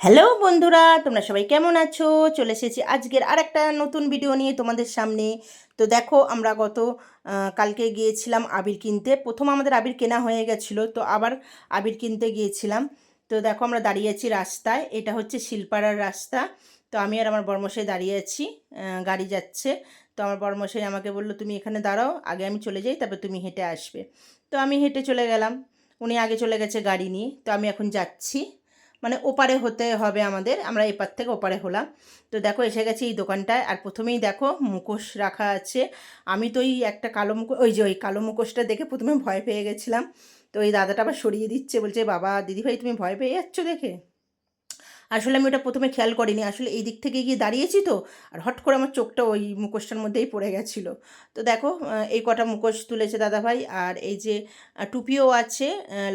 Hello বন্ধুরা, তোমরা সবাই কেমন আছো? চলে এসেছি আজকের আর একটা নতুন ভিডিও নিয়ে তোমাদের সামনে। তো দেখো, আমরা গত কালকে গিয়েছিলাম আবির কিনতে। প্রথম আমাদের আবির কেনা হয়ে গেছিল, তো আবার আবির কিনতে গিয়েছিলাম। তো দেখো, আমরা দাঁড়িয়ে আছি রাস্তায়। এটা হচ্ছে শিলপাড়ার রাস্তা। তো আমি আর আমার বর্মশাই দাঁড়িয়ে আছি গাড়ি যাচ্ছে। তো আমার বর্মশাই আমাকে বলল, তুমি এখানে দাঁড়াও, আগে আমি চলে যাই, তারপর তুমি হেঁটে আসবে। তো আমি হেঁটে চলে গেলাম। উনি আগে চলে গেছে গাড়ি নিয়ে। তো আমি এখন যাচ্ছি। মানে ওপারে হতে হবে আমাদের, আমরা এপার থেকে ওপারে হলাম। তো দেখো, এসে গেছি এই দোকানটায়। আর প্রথমেই দেখো, মুখোশ রাখা আছে। আমি তো ওই একটা কালো মুখোশ ওই যে ওই কালো মুখোশটা দেখে প্রথমে ভয় পেয়ে গেছিলাম। তো ওই দাদাটা আবার সরিয়ে দিচ্ছে, বলছে, বাবা, দিদিভাই, তুমি ভয় পেয়ে যাচ্ছ দেখে? আসলে আমি ওটা প্রথমে খেয়াল করিনি। আসলে এই দিক থেকে গিয়ে দাঁড়িয়েছি তো, আর হট করে আমার চোখটা ওই মুখোশটার মধ্যেই পড়ে গেছিল। তো দেখো এই কটা মুখোশ তুলেছে দাদাভাই, আর এই যে টুপিও আছে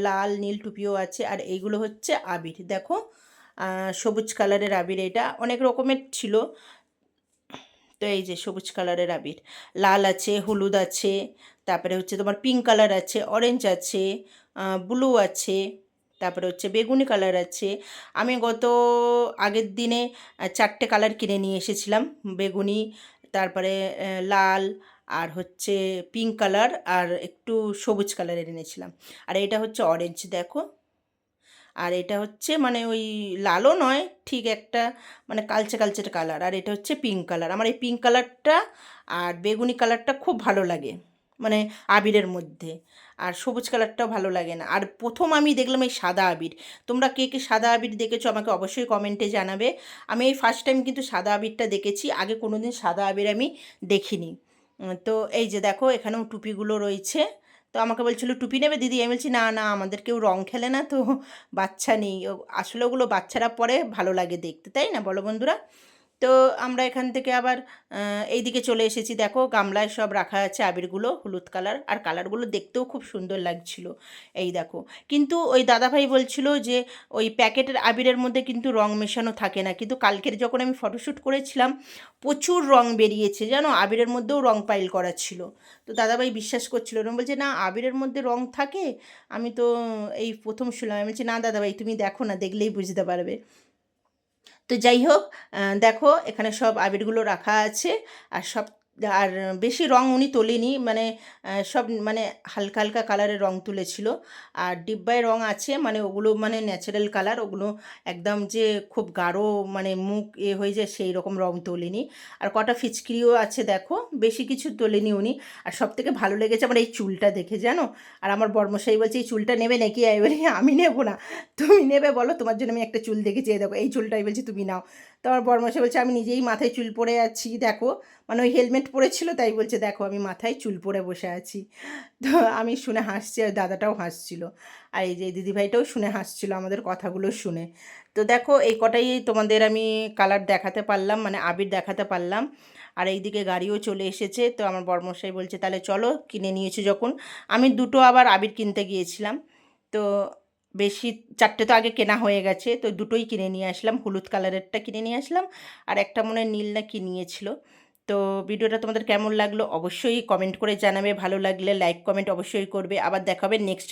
লাল, নীল টুপিও আছে, আর এইগুলো হচ্ছে আবির। দেখো সবুজ কালারের আবির এটা, অনেক রকমের ছিল। তো এই যে, সবুজ কালারের আবির। লাল আছে, হলুদ আছে, তারপরে হচ্ছে তোমার পিঙ্ক কালার আছে, অরেঞ্জ আছে ব্লু আছে তারপরে হচ্ছে বেগুনি কালার আছে। আমি গত আগের দিনে চারটে কালার কিনে নিয়ে এসেছিলাম। বেগুনি, তারপরে লাল আর হচ্ছে পিঙ্ক কালার আর একটু সবুজ কালারের এনেছিলাম। আর এটা হচ্ছে অরেঞ্জ দেখো। আর এটা হচ্ছে মানে ওই লালও নয়, ঠিক একটা মানে কালচে কালচে কালার আর এটা হচ্ছে পিঙ্ক কালার আমার এই পিঙ্ক কালারটা আর বেগুনি কালারটা খুব ভালো লাগে। মানে আবিরের মধ্যে। আর সবুজ কালারটাও ভালো লাগে না। আর প্রথম আমি দেখলাম এই সাদা আবির। তোমরা কে কে সাদা আবির দেখেছ আমাকে অবশ্যই কমেন্টে জানাবে। আমি এই ফার্স্ট টাইম কিন্তু সাদা আবিরটা দেখেছি। আগে কোনো দিন সাদা আবির আমি দেখিনি। তো এই যে দেখো, এখানেও টুপিগুলো রয়েছে। তো আমাকে বলছিল, টুপি নেবে দিদি? আমি বলছি, না না, আমাদের কেউ রং খেলে না তো, বাচ্চা নেই। আসলে ওগুলো বাচ্চারা পরে ভালো লাগে দেখতে, তাই না? বলো বন্ধুরা। তো আমরা এখান থেকে আবার এইদিকে চলে এসেছি। দেখো, গামলায় সব রাখা আছে আবিরগুলো, হলুদ কালার। আর কালারগুলো দেখতেও খুব সুন্দর লাগছিল। এই দেখো। কিন্তু ওই দাদাভাই বলছিল যে, ওই প্যাকেটের আবিরের মধ্যে কিন্তু রং মেশানো থাকে না। কিন্তু কালকের যখন আমি ফটোশ্যুট করেছিলাম, প্রচুর রং বেরিয়েছে। জানো? আবিরের মধ্যেও রং পাইল করা ছিল। তো দাদাভাই বিশ্বাস করছিল না। বলছে, না, আবিরের মধ্যে রং থাকে। আমি তো এই প্রথম শুনলাম। আমি বলছি, না, দাদাভাই, তুমি দেখো না, দেখলেই বুঝতে পারবে। তো যাই হোক দেখো এখানে সব আবিরগুলো রাখা আছে আর সব আর বেশি রং উনি তোলেনি মানে সব মানে হালকা হালকা কালারের রং তুলেছিল। আর ডিব্বায় রং আছে মানে ওগুলো মানে ন্যাচারাল কালার ওগুলো একদম যে খুব গাঢ় মানে মুখ এ হয়ে যায়, সেই রকম রং তোলেনি। আর কটা ফিচকিরিও আছে, দেখো, বেশি কিছু তোলেনি উনি। আর সব থেকে ভালো লেগেছে আমার এই চুলটা দেখে, জানো? আর আমার বর্মশাই বলছে, এই চুলটা নেবে নাকি? এবারে আমি নেব না। তুমি নেবে বলো, তোমার জন্য আমি একটা চুল দেখেছি, এই দেখো, এই চুলটাই বলছি, তুমি নাও। তো আমার বর্মশাই বলছে, আমি নিজেই মাথায় চুল পরে আছি, দেখো। মানে ওই হেলমেট পরেছিল, তাই বলছে, দেখো, আমি মাথায় চুল পরে বসে আছি। তো আমি শুনে হাসছি আর দাদাটাও হাসছিল। আর এই যে দিদিভাইটাও শুনে হাসছিল, আমাদের কথাগুলো শুনে। তো দেখো, এই কটাই তোমাদের আমি কালার দেখাতে পারলাম মানে আবির দেখাতে পারলাম। আর এইদিকে গাড়িও চলে এসেছে, তো আমার বর্মশাই বলছে, তাহলে চলো, কিনে নিয়েছো যখন। আমি দুটো আবার আবির কিনতে গিয়েছিলাম। তো বেশি, চারটে তো আগে কেনা হয়ে গেছে, তো দুটোই কিনে নিয়ে আসলাম, হলুদ কালারেরটা কিনে নিয়ে আসলাম, আর একটা মনে নীল না কি নিয়েছিল। তো ভিডিওটা তোমাদের কেমন লাগল অবশ্যই কমেন্ট করে জানাবে। ভালো লাগলে লাইক কমেন্ট অবশ্যই করবে। আবার দেখাবে নেক্সট